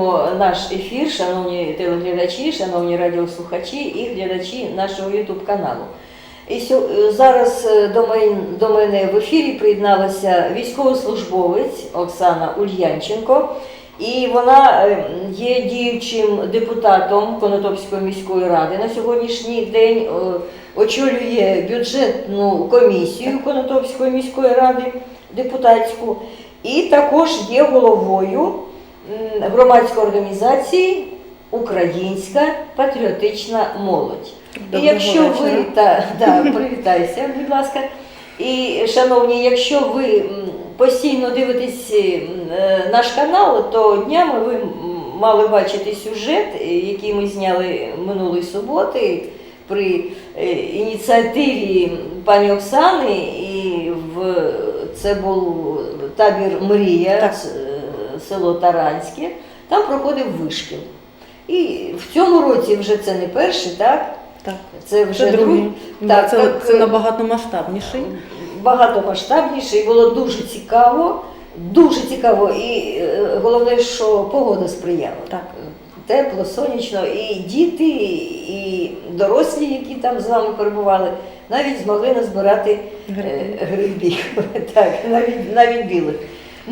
продовжуємо наш ефір, шановні телеглядачі, шановні радіослухачі і глядачі нашого Ютуб каналу. І зараз е, до мен- до мене в ефірі приєдналася військовослужбовець Оксана Ульянченко, і вона е, є діючим депутатом Конотопської міської ради на сьогоднішній день. е, Очолює бюджетну комісію Конотопської міської ради депутатську, і також є головою громадської організації Українська патріотична молодь. І Доброго якщо ви та, да, привітайся, будь ласка. І, шановні, якщо ви постійно дивитесь е, наш канал, то днями ви мали бачити сюжет, е, який ми зняли минулої суботи при е, ініціативі пані Оксани, і в це був табір Мрія, Так. Село Таранське. Там проходив вишкіл. І в цьому році вже це не перший, так? Так, Це вже це другий. другий. Так, це, так, це е, набагато масштабніший. багатомасштабніше і було дуже цікаво. Дуже цікаво. І е, головне, що погода сприяла. Так. Тепло, сонячно, і діти, і дорослі, які там з вами перебували, навіть змогли назбирати е, грибів. Так, навіть, навіть білих.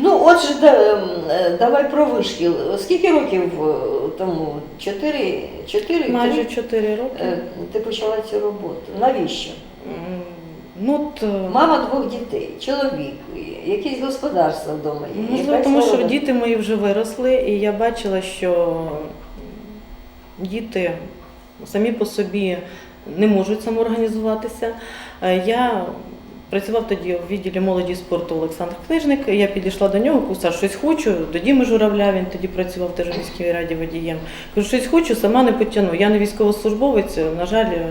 Ну, отже, да, ем, е, давай про вишкіл. Скільки років е, тому? Чотири? Чотири? Майже Три? 4 роки. Е, Ти почала цю роботу. Навіщо? Ну, е, Мама двох дітей, чоловік, якесь господарство вдома якась тому що діти мої вже виросли, і я бачила, що діти самі по собі не можуть самоорганізуватися. Е, Я працював тоді в відділі молоді спорту Олександр Книжник. Я підійшла до нього, казав, щось хочу. До Діми Журавля, він тоді працював теж в міській раді водієм. Кажу, щось хочу, сама не потягну. Я не військовослужбовець, на жаль, е,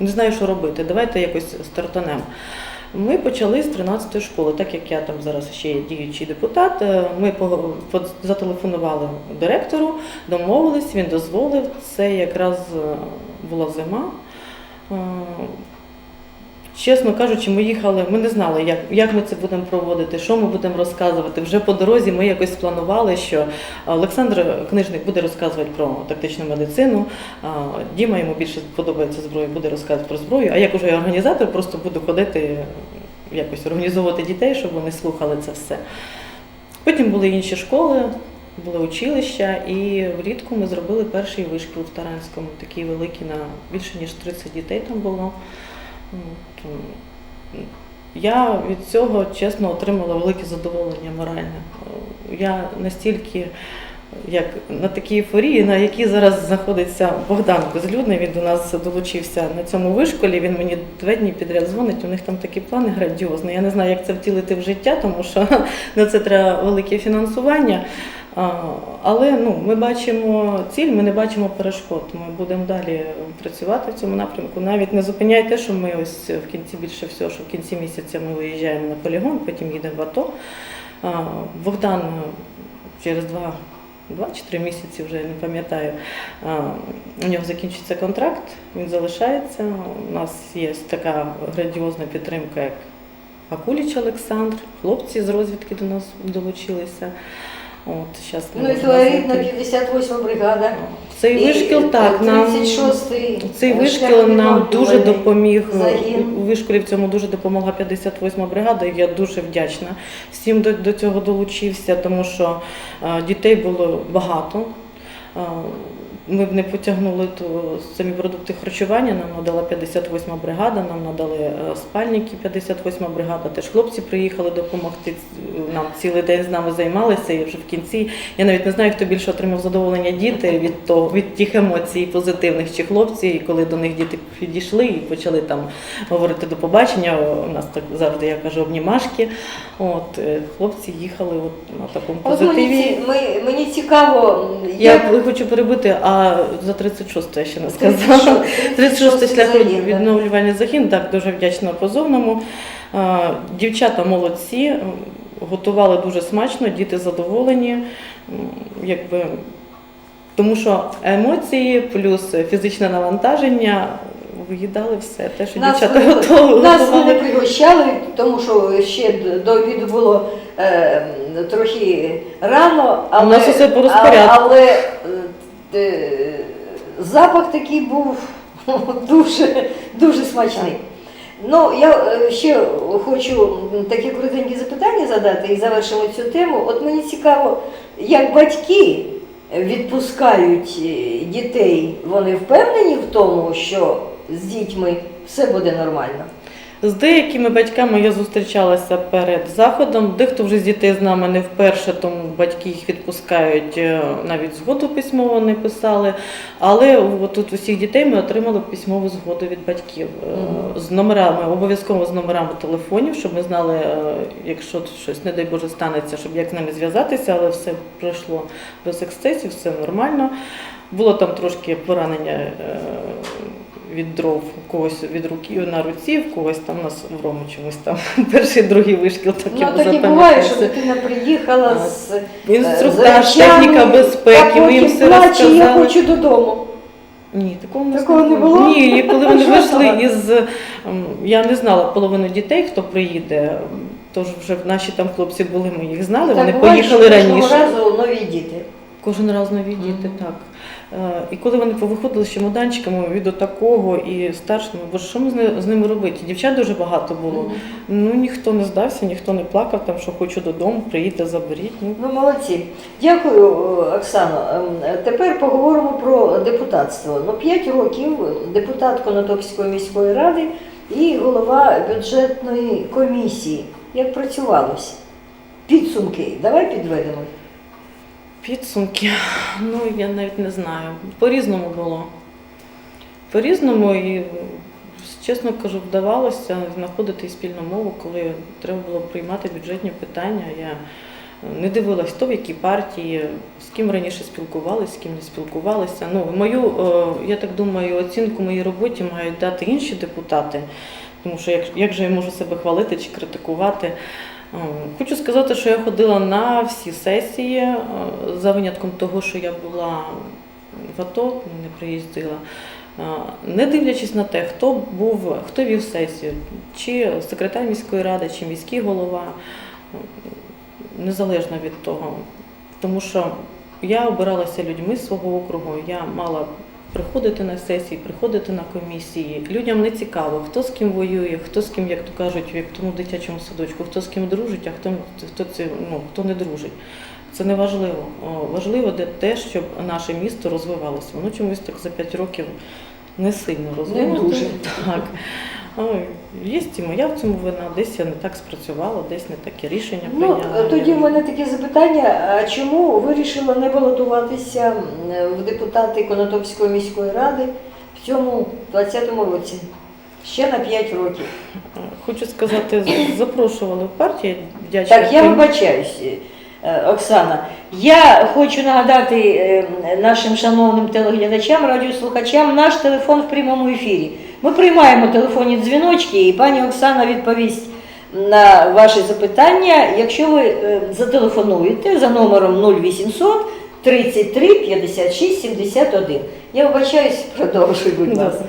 не знаю, що робити. Давайте якось стартанемо. Ми почали з 13-ї школи, так як я там зараз ще є діючий депутат. е, Ми зателефонували директору, домовились, він дозволив. Це якраз е, була зима. Е, Чесно кажучи, ми їхали, ми не знали, як, як ми це будемо проводити, що ми будемо розказувати. Вже по дорозі ми якось спланували, що Олександр Книжник буде розказувати про тактичну медицину. Діма йому більше подобається зброя, буде розказувати про зброю. А як уже організатор, просто буду ходити якось організовувати дітей, щоб вони слухали це все. Потім були інші школи, були училища, і влітку ми зробили перший вишкіл в Таранському, такий великий на більше ніж 30 дітей там було. Я від цього чесно отримала велике задоволення моральне. Я настільки, як на такій ейфорії, на якій зараз знаходиться Богдан Безлюдний, він до нас долучився на цьому вишколі. Він мені два дні підряд дзвонить. У них там такі плани грандіозні. Я не знаю, як це втілити в життя, тому що на це треба велике фінансування. Але ну, ми бачимо ціль, ми не бачимо перешкод. Ми будемо далі працювати в цьому напрямку. Навіть не зупиняйте, що ми ось в кінці більше всього, що в кінці місяця ми виїжджаємо на полігон, потім їдемо в АТО. Богдан через два. Два чи три місяці вже не пам'ятаю. У нього закінчиться контракт, він залишається. У нас є така грандіозна підтримка, як Акуліч Олександр, хлопці з розвідки до нас долучилися. От, щас не Ну і твоя 58 бригада. Цей І, вишкіл так нам 36-й цей вишкіл нам дуже допоміг. У вишколі в цьому дуже допомогла 58 бригада. і Я дуже вдячна всім до, до цього долучився, тому що е, дітей було багато. Ми б не потягнули то самі продукти харчування. Нам надала 58 бригада, нам надали е, спальники 58 бригада. Теж хлопці приїхали допомогти. Нам цілий день з нами займалися. І вже в кінці я навіть не знаю, хто більше отримав задоволення діти від того, від тих емоцій позитивних чи хлопці. І коли до них діти підійшли і почали там говорити до побачення. У нас так завжди я кажу обнімашки. От е, хлопці їхали от на такому От мені, позитиві. ці- ми, мені цікаво, Я як хочу перебити, а за 36 я ще не сказала. 36 шлях відновлювання загін, так дуже вдячна позовному. Дівчата молодці, готували дуже смачно, діти задоволені. Якби, тому що емоції плюс фізичне навантаження виїдали все, те, що Нас, дівчата готували. нас вони пригощали, тому що ще до обіду було е, трохи рано, але, нас усе по але е, запах такий був дуже, дуже смачний. Ну, я е, ще хочу таке коротеньке запитання задати і завершимо цю тему. От мені цікаво, як батьки відпускають е, дітей, вони впевнені в тому, що з дітьми все буде нормально. З деякими батьками я зустрічалася перед заходом. Дехто вже з дітей з нами не вперше, тому батьки їх відпускають е, навіть згоду письмово не писали. Але тут усіх дітей ми отримали письмову згоду від батьків е, з номерами, обов'язково з номерами телефонів, щоб ми знали, е, якщо щось, не дай Боже, станеться, щоб як з ними зв'язатися, але все пройшло без ексцесів, все нормально. Було там трошки поранення від дров, у когось від руки на руці, в когось там у нас в Рому чомусь там перший, другий вишкіл таки Ну, так і буває, що дитина приїхала з Інструктаж, техніка безпеки, ми їм все плаче, я хочу додому. Ні, такого, Такого не було? Ні, і коли вони вийшли із я не знала половину дітей, хто приїде. Тож вже наші там хлопці були, ми їх знали, Так вони буває, поїхали що кожного раніше. разу нові діти. Кожен раз нові діти, Мгм. так. Е, І коли вони повиходили з чемоданчиками від отакого і старшими, боже, що ми з ними робити? Дівчат дуже багато було. Ну ніхто не здався, ніхто не плакав, там, що хочу додому, приїдьте, заберіть. Ну, Ну, молодці. Дякую, Оксано. Ем, Тепер поговоримо про депутатство. Ну, 5 років депутат Конотопської міської ради і голова бюджетної комісії. Як працювалося? Підсумки. Давай підведемо. Підсумки, ну я навіть не знаю. По-різному було. По-різному і, чесно кажу, вдавалося знаходити спільну мову, коли треба було приймати бюджетні питання. Я не дивилась, хто в якій партії, з ким раніше спілкувалися, з ким не спілкувалися. Ну, мою, е, я так думаю, оцінку моїй роботі мають дати інші депутати, тому що як, як же я можу себе хвалити чи критикувати. Е, Хочу сказати, що я ходила на всі сесії, е, за винятком того, що я була в АТО, не приїздила. Е, Не дивлячись на те, хто був, хто вів сесію, чи секретар міської ради, чи міський голова, незалежно від того. Тому що я обиралася людьми свого округу, я мала приходити на сесії, приходити на комісії. Людям не цікаво, хто з ким воює, хто з ким, як то кажуть, в як тому дитячому садочку, хто з ким дружить, а хто, хто, це, ну, хто не дружить. Це не важливо. Важливо де- те, щоб наше місто розвивалося. Воно чомусь так за 5 років не сильно дуже. Так. Ой, Є і моя в цьому вина, десь я не так спрацювала, десь не таке рішення Ну, тоді в мене таке запитання: а чому вирішила не балотуватися в депутати Конотопської міської ради в цьому 20-му році? Ще на 5 років. Хочу сказати, запрошували в партію, вдячна. Так, я вибачаюсь, е, Оксана. Я хочу нагадати е, нашим шановним телеглядачам, радіослухачам наш телефон в прямому ефірі. Ми приймаємо телефонні дзвіночки, і пані Оксана відповість на ваші запитання, якщо ви е, зателефонуєте за номером 0800 33 56 71. Я вибачаюсь, продовжуй, будь ласка.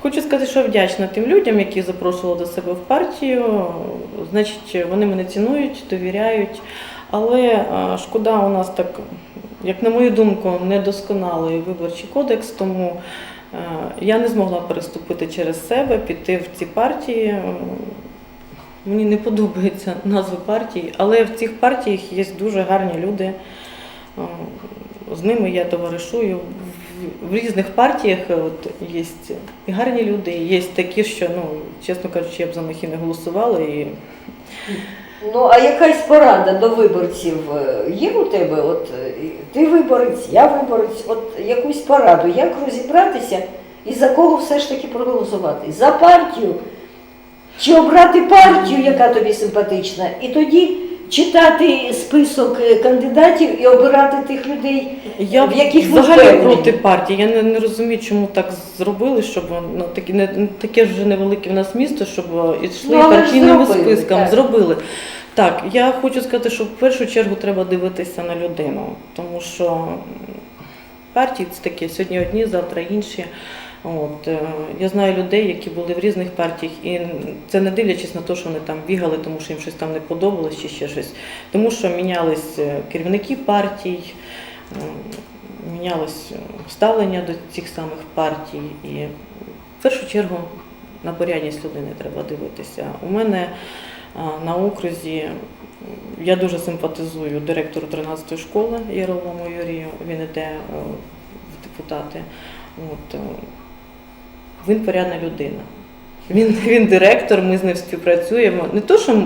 Хочу сказати, що вдячна тим людям, які запрошували до себе в партію. Значить, вони мене цінують, довіряють. Але е, шкода, у нас так, як на мою думку, недосконалий виборчий кодекс, тому я не змогла переступити через себе, піти в ці партії. Е, Мені не подобаються назви партій, але в цих партіях є дуже гарні люди. Е, З ними я товаришую. В- різних партіях е, от, є і гарні люди, є такі, що, ну, чесно кажучи, я б за них і не голосувала. І Ну, а якась порада до виборців е, є у тебе? От е, ти виборець, я виборець, от якусь пораду, як розібратися і за кого все ж таки проголосувати? За партію? Чи обрати партію, яка тобі симпатична, і тоді читати список е, кандидатів і обирати тих людей, я в яких ви взагалі впевнені? проти партії. Я не, не розумію, чому так зробили, щоб ну, такі, не, таке ж невелике в нас місто, щоб е, йшли Ну, але ж партійними зробили, списками. так. Зробили. Так, я хочу сказати, що в першу чергу треба дивитися на людину, тому що м, партії це таке сьогодні одні, завтра інші. От, е, я знаю людей, які були в різних партіях, і це не дивлячись на те, що вони там бігали, тому що їм щось там не подобалось чи ще щось. Тому що мінялись е, керівники партій, е, мінялось ставлення до цих самих партій. І в першу чергу на порядність людини треба дивитися. У мене на окрузі я дуже симпатизую директору 13-ї школи Яровому Юрію. Він іде в депутати. От, він порядна людина. Він, він директор, ми з ним співпрацюємо. Не то, що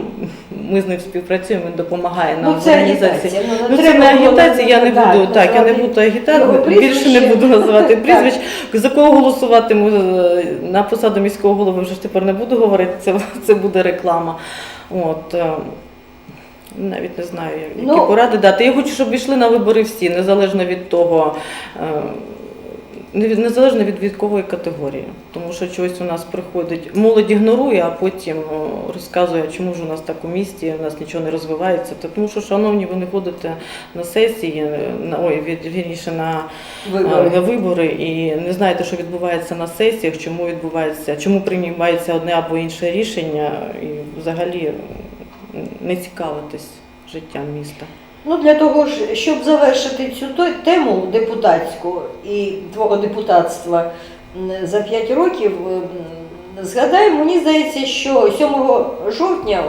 ми з ним співпрацюємо, він допомагає нам Ну, в це організації. агітація. Ну, Ну, це не агітація, я не буду. Так, я не буду агітатором, більше не буду називати прізвищ. За кого голосуватиму е, на посаду міського голови вже ж тепер не буду говорити, це, це буде реклама. От, е, навіть не знаю, які Ну, поради дати. Я хочу, щоб йшли на вибори всі, незалежно від того. Незалежно від вікової категорії, тому що чогось у нас приходить, молодь ігнорує, а потім розказує, чому ж у нас так у місті, у нас нічого не розвивається. Тому що, шановні, ви не ходите на сесії, на ой, від вірніше на Вибори. на вибори і не знаєте, що відбувається на сесіях, чому відбувається, чому приймається одне або інше рішення, і взагалі не цікавитись життям міста. Ну, для того ж, щоб завершити цю тему депутатську і твого депутатства за 5 років, м, згадай, мені здається, що 7 жовтня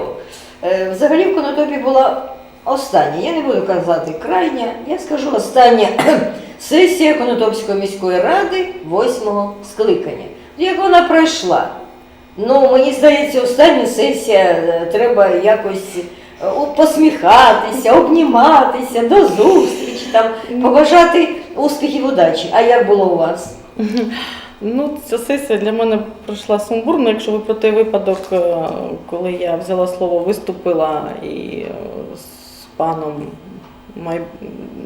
е, взагалі в Конотопі була остання, я не буду казати крайня, я скажу остання сесія Конотопської міської ради 8 скликання. Як вона пройшла? Ну, мені здається, остання сесія е, треба якось посміхатися, обніматися, до зустрічі, там, побажати успіхів удачі. А як було у вас? Ну, ця сесія для мене пройшла сумбурно. Якщо ви про той випадок, е, коли я взяла слово, виступила і е, з паном.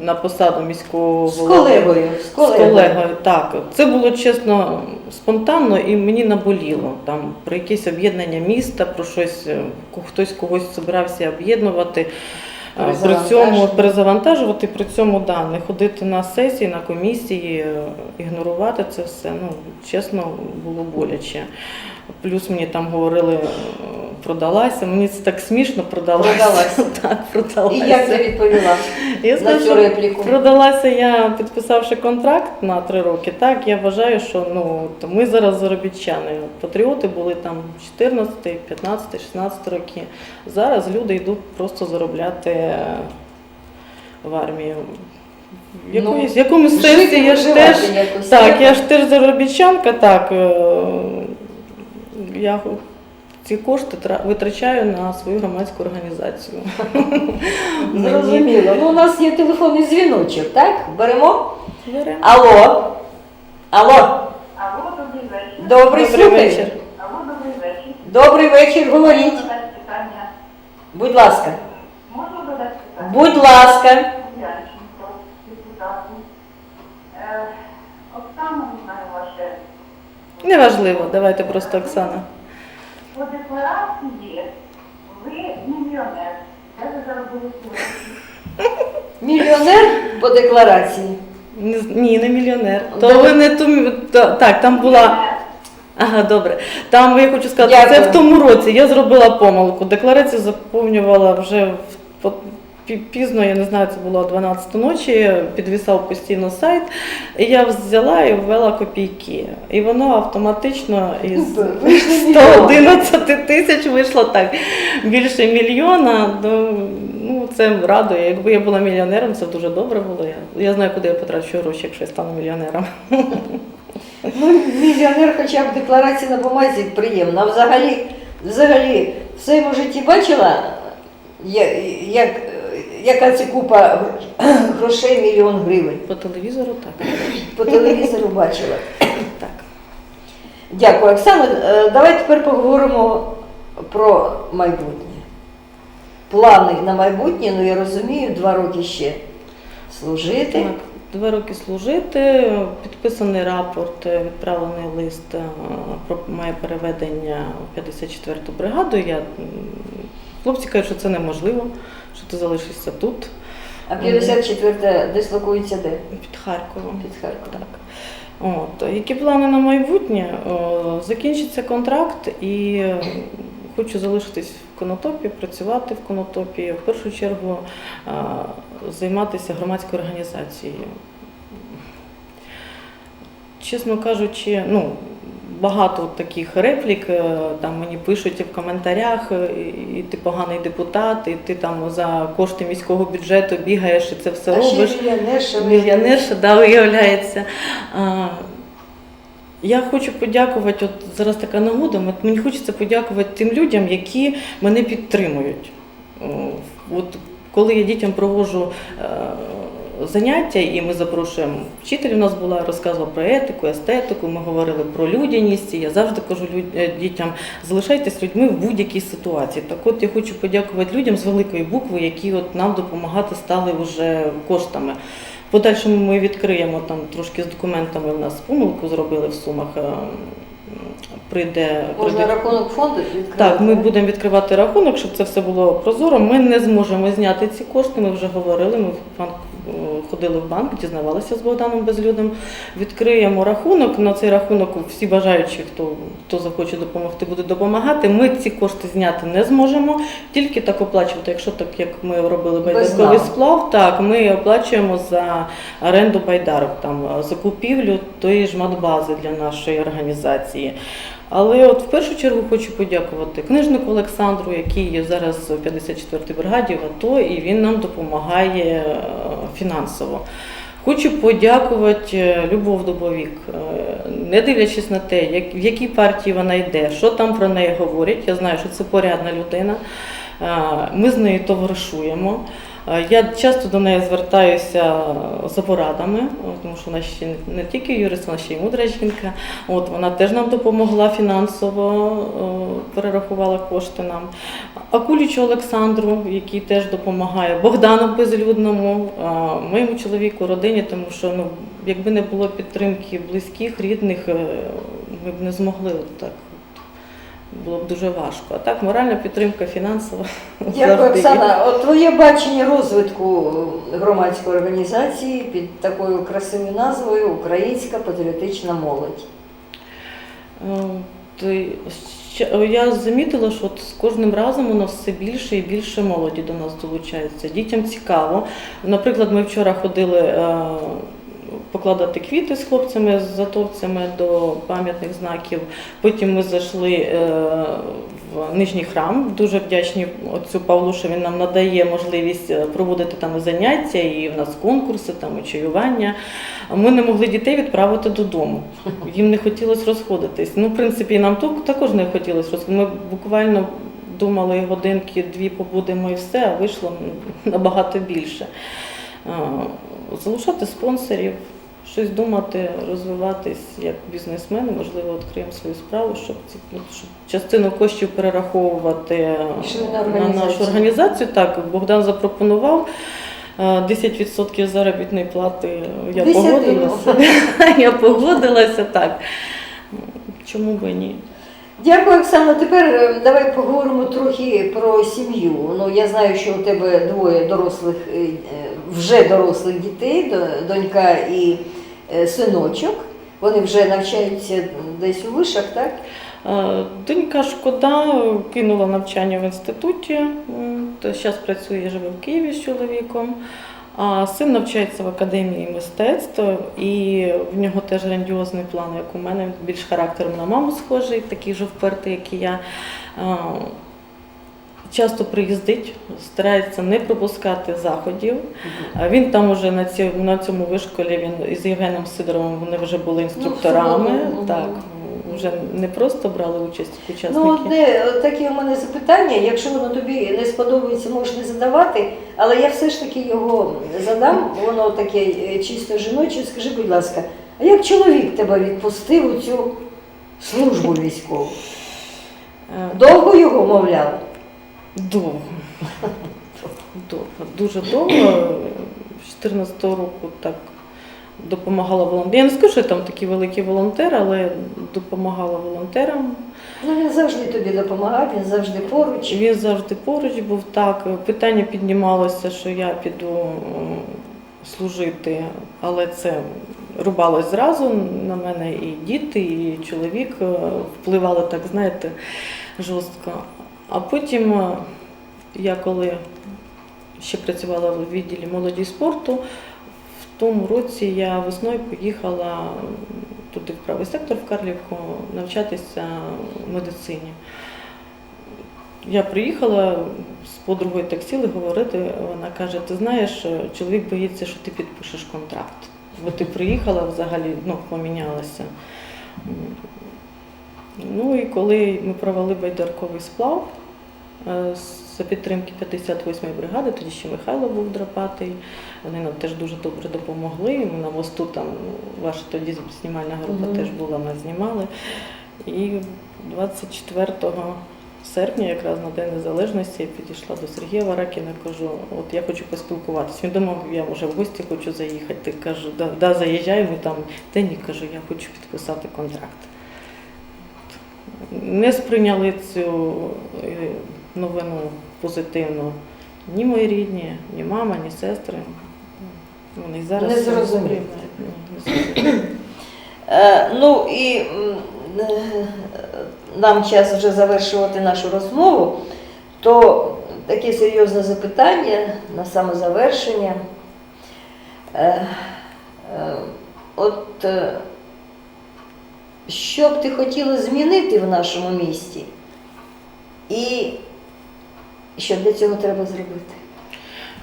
На посаду міського З колегою. З З колегою. колегою, так. Це було чесно спонтанно і мені наболіло. Там про якесь об'єднання міста, про щось, е, хтось когось збирався об'єднувати. При цьому Перезавантажувати. перезавантажувати, при цьому да, не ходити на сесії, на комісії, е, ігнорувати це все. Ну, чесно, було боляче. Плюс мені там говорили, е, продалася. Мені це так смішно продалася. Продалася. Так, І як ти відповіла Я на скажу, цю репліку? Продалася я, підписавши контракт на три роки. Так, я вважаю, що ну то ми зараз заробітчани. Патріоти були там 14, 15, 16 роки. Зараз люди йдуть просто заробляти е, в армію. В якоїсь, в якомусь сенсі я ж теж якось. так, я ж теж заробітчанка, так. Я ці кошти витрачаю на свою громадську організацію. Зрозуміло. Ну, у нас є телефонний дзвіночок, так? Беремо? Беремо. Алло. Алло. Алло, добрий вечір. Добрий, Добрий вечір. Алло, добрий вечір. Добрий вечір, говоріть. Питання. Будь ласка. Можна задати питання? Будь ласка. Янченко, депутату. Е, Оксана, не знаю ваше. Неважливо, давайте просто Оксана. По декларації ви мільйонер. Де ви заробили? Мільйонер по декларації. Не з- Ні, не мільйонер. То ви не ту та- так, там була. Ага, добре. Там я хочу сказати, це в тому році я зробила помилку. Декларацію заповнювала вже в- по- пізно, я не знаю, це було 12 ночі, підвісав постійно сайт. І я взяла і ввела копійки. І воно автоматично із 111 тисяч вийшло так. Більше мільйона. Ну, ну це радує. Якби я була мільйонером, це дуже добре було. Я, я знаю, куди я потрачу гроші, якщо я стану мільйонером. Ну, мільйонер хоча б декларація на бумазі приємна. А взагалі, взагалі, в своєму житті бачила, як, яка це купа грошей мільйон гривень. По телевізору так. По телевізору бачила. так. Дякую, Оксана. Е, Давай тепер поговоримо про майбутнє. Плани на майбутнє, ну я розумію, два роки ще служити. Так, два роки служити, підписаний рапорт, відправлений лист е, про моє переведення в 54-ту бригаду. Я, хлопці кажуть, що це неможливо, що ти залишишся тут, А 54 дислокується де? під Харковом. Під Харковом. Так. От, які плани на майбутнє? Закінчиться контракт і хочу залишитись в конотопі, працювати в конотопі, в першу чергу е, займатися громадською організацією. Чесно кажучи, ну. Багато таких реплік е, там мені пишуть в коментарях, е, і ти поганий депутат, і ти там за кошти міського бюджету бігаєш і це все А робиш. мільйонерша. Мільйонерша, да, виявляється. Я хочу подякувати, от зараз така нагода, мені хочеться подякувати тим людям, які мене підтримують. От коли я дітям проводжу е, заняття, і ми запрошуємо вчитель у нас була, розказувала про етику, естетику, ми говорили про людяність. І я завжди кажу е, дітям, залишайтесь людьми в будь-якій ситуації. Так от я хочу подякувати людям з великої букви, які от нам допомагати стали вже коштами. В подальшому ми відкриємо там трошки з документами. У нас помилку зробили в сумах. е, Прийде, Можна прийде рахунок фонду відкрити? так, ми будемо відкривати рахунок, щоб це все було прозоро. Ми не зможемо зняти ці кошти. Ми вже говорили. Ми ходили в банк, дізнавалися з Богданом Безлюдом. Відкриємо рахунок. На цей рахунок всі бажаючі, хто, хто захоче допомогти, будуть допомагати. Ми ці кошти зняти не зможемо, тільки так оплачувати. Якщо так як ми робили байдарковий сплав, так ми оплачуємо за оренду байдарок, там закупівлю тої ж матбази для нашої організації. Але от в першу чергу хочу подякувати книжнику Олександру, який є зараз в 54-й бригаді в АТО, і він нам допомагає е, фінансово. Хочу подякувати е, Любов Дубовік, Е, не дивлячись на те, як, в якій партії вона йде, що там про неї говорять. Я знаю, що це порядна людина. Ми з нею товаришуємо. Е, Я часто до неї звертаюся за порадами, тому що вона ще не- тільки юрист, вона ще й мудра жінка. От вона теж нам допомогла фінансово, е, перерахувала кошти нам. Акулічу Олександру, який теж допомагає, Богдану Безлюдному, е, моєму чоловіку, родині, тому що ну, якби не було підтримки близьких, рідних, е, ми б не змогли так. Було б дуже важко. А так, моральна підтримка, фінансова. Дякую, завжди. Оксана. От твоє бачення розвитку громадської організації під такою красивою назвою Українська патріотична молодь. Е, Я замітила, що от з кожним разом у нас все більше і більше молоді до нас долучається. Дітям цікаво. Наприклад, ми вчора ходили е, покладати квіти з хлопцями, з атовцями до пам'ятних знаків. Потім ми зайшли е, в нижній храм. Дуже вдячні отцю Павлу, що він нам надає можливість е, проводити там заняття, і в нас конкурси, там і. Ми не могли дітей відправити додому. Їм не хотілося розходитись. Ну, в принципі, і нам також не хотілося розходитись. Ми буквально думали годинки, дві побудемо і все, а вийшло набагато більше. А, Залишати спонсорів, щось думати, розвиватись як бізнесмени, можливо, відкриємо свою справу, щоб, ці, ну, щоб частину коштів перераховувати на на нашу організацію. Так, Богдан запропонував. е, 10% заробітної плати я погодилася. Я погодилася так. Чому би ні? Дякую, Оксана. Тепер е, давай поговоримо трохи про сім'ю. Ну, я знаю, що у тебе двоє дорослих, е, е, вже дорослих дітей, донька і е, синочок. Вони вже навчаються десь у вишах, так? Е, Донька шкода кинула навчання в інституті, зараз працює, живе в Києві з чоловіком. А син навчається в академії мистецтв, і в нього теж грандіозний план, як у мене, більш характером на маму схожий, такий же впертий, як і я. Часто приїздить, старається не пропускати заходів. Він там уже на, ці, на цьому вишколі він із Євгеном Сидоровим вони вже були інструкторами. Ну, так, вже не просто брали участь учасники. Ну, одне таке у мене запитання. Якщо воно тобі не сподобається, можеш не задавати, але я все ж таки його задам. Воно таке е, чисто жіноче. Скажи, будь ласка, а як чоловік тебе відпустив у цю службу військову? Е, Довго його мовляв? Довго. Довго. Дуже довго. З 14-го року так допомагала волонтерам. Я не скажу, що я там такий великий волонтер, але допомагала волонтерам. Ну він завжди тобі допомагав, він завжди поруч. Він завжди поруч був так. Питання піднімалося, що я піду служити, але це рубалось зразу на мене і діти, і чоловік е, впливали так, знаєте, жорстко. А потім е, я коли ще працювала в відділі молоді спорту, в тому році я весною поїхала туди в правий сектор в Карлівку навчатися медицині. Я приїхала з подругою так сіли говорити. Вона каже: ти знаєш, чоловік боїться, що ти підпишеш контракт. Бо ти приїхала взагалі, ну, помінялася. Ну і коли ми провели байдарковий сплав е, за підтримки 58-ї бригади, тоді ще Михайло був драпатий, вони нам теж дуже добре допомогли. Ми на мосту там ваша тоді знімальна група Мгм. теж була, ми знімали. І 24 серпня, якраз на День Незалежності, я підійшла до Сергія Варакіна, кажу, от я хочу поспілкуватися. Він думав, я може в гості хочу заїхати. Кажу, да, да заїжджай, ми там день і кажу, я хочу підписати контракт. Не сприйняли цю е, новину позитивно ні мої рідні, ні мама, ні сестри. Вони зараз Не зрозуміли. Е, ну і е, нам час вже завершувати нашу розмову, то таке серйозне запитання на саме завершення. От що б ти хотіла змінити в нашому місті? І що для цього треба зробити?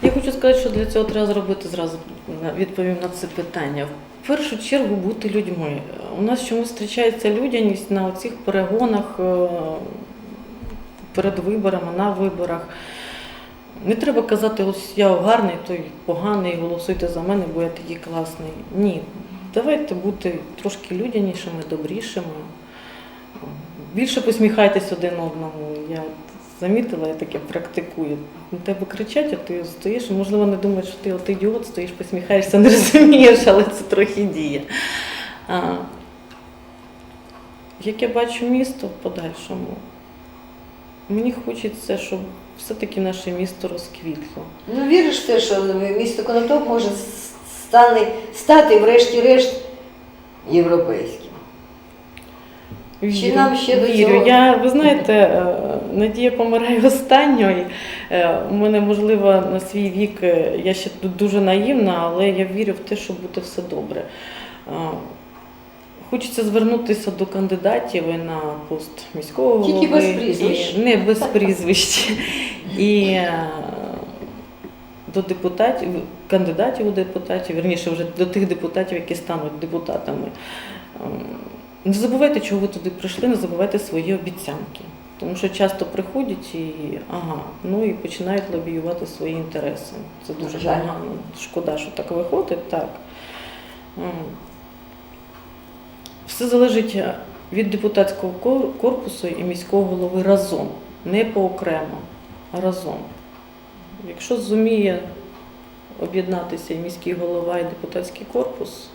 Я хочу сказати, що для цього треба зробити зразу відповім на це питання. В першу чергу бути людьми. У нас чомусь зустрічається людяність на оцих перегонах е, перед виборами, на виборах. Не треба казати, ось я гарний, той поганий, голосуйте за мене, бо я такий класний. Ні. Давайте бути трошки людянішими, добрішими. Більше посміхайтесь один одному. Я замітила, я таке практикую. На тебе кричать, а ти стоїш, можливо, не думаєш, що ти от ідіот, стоїш, посміхаєшся, не розумієш, але це трохи діє. А, як я бачу місто в подальшому, мені хочеться, щоб все-таки наше місто розквітло. Ну, віриш в те, що місто Конотоп може стане, стати, врешті-решт, європейським. Чи нам ще до вірю. цього? Я, ви знаєте, е, Надія помирає останньою. Е, У мене, можливо, на свій вік е, я ще тут дуже наївна, але я вірю в те, що буде все добре. Хочеться звернутися до кандидатів на пост міського голови. Тільки без прізвищ. І, не без прізвищ. І до депутатів, кандидатів у депутатів, верніше вже до тих депутатів, які стануть депутатами. Ем, Не забувайте, чого ви туди прийшли, не забувайте свої обіцянки. Тому що часто приходять і ага, ну і починають лобіювати свої інтереси. Це дуже Жаль. погано. Шкода, що так виходить, так. Ем, Все залежить від депутатського корпусу і міського голови разом, не поокремо, а разом. Якщо зуміє об'єднатися і міський голова, і депутатський корпус,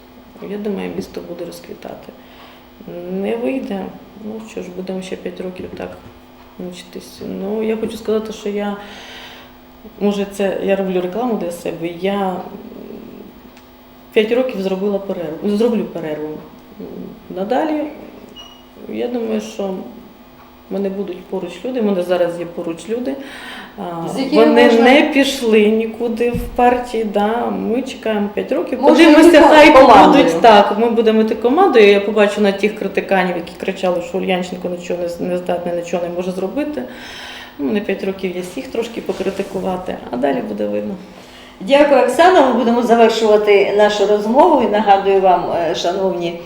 я думаю, місто буде розквітати. Не вийде, ну що ж, будемо ще 5 років так мучитись. Ну, я хочу сказати, що я, може, це я роблю рекламу для себе. Я 5 років зробила перерву, зроблю перерву. Надалі, я думаю, що в мене будуть поруч люди, в мене зараз є поруч люди. Вони можна- не пішли нікуди в партії. Да. Ми чекаємо 5 років. Подивимося, хай будуть так. Ми будемо йти командою. Я побачу на тих критиканів, які кричали, що Ульянченко нічого не, здатний, нічого не може зробити. Ну, на 5 років є всіх трошки покритикувати, а далі буде видно. Дякую, Оксана. Ми будемо завершувати нашу розмову і нагадую вам, е, шановні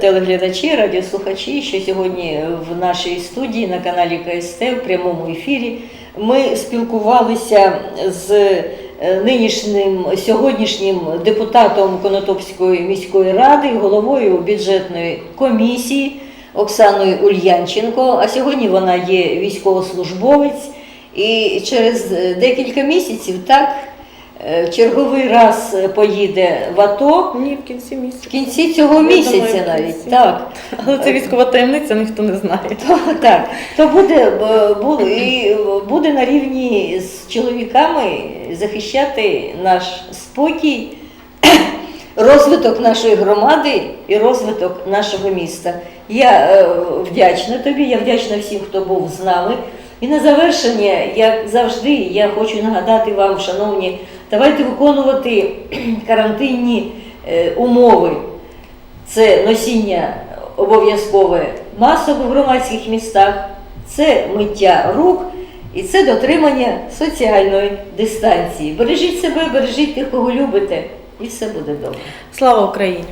телеглядачі, радіослухачі, що сьогодні в нашій студії на каналі КСТ в прямому ефірі ми спілкувалися з е, нинішнім сьогоднішнім депутатом Конотопської міської ради, головою бюджетної комісії Оксаною Ульянченко. А сьогодні вона є військовослужбовець. І через е, декілька місяців так е, черговий раз е, поїде в АТО Ні, в кінці в кінці цього місяця думаю, навіть. Так. Але це військова таємниця, ніхто не знає. То, так, то буде, е, бу- і буде на рівні з чоловіками захищати наш спокій, розвиток нашої громади і розвиток нашого міста. Я е, вдячна тобі, я вдячна всім, хто був з нами. І на завершення, як завжди, я хочу нагадати вам, шановні, давайте виконувати карантинні е, умови. Це носіння обов'язкове масок в громадських містах, це миття рук і це дотримання соціальної дистанції. Бережіть себе, бережіть тих, кого любите, і все буде добре. Слава Україні!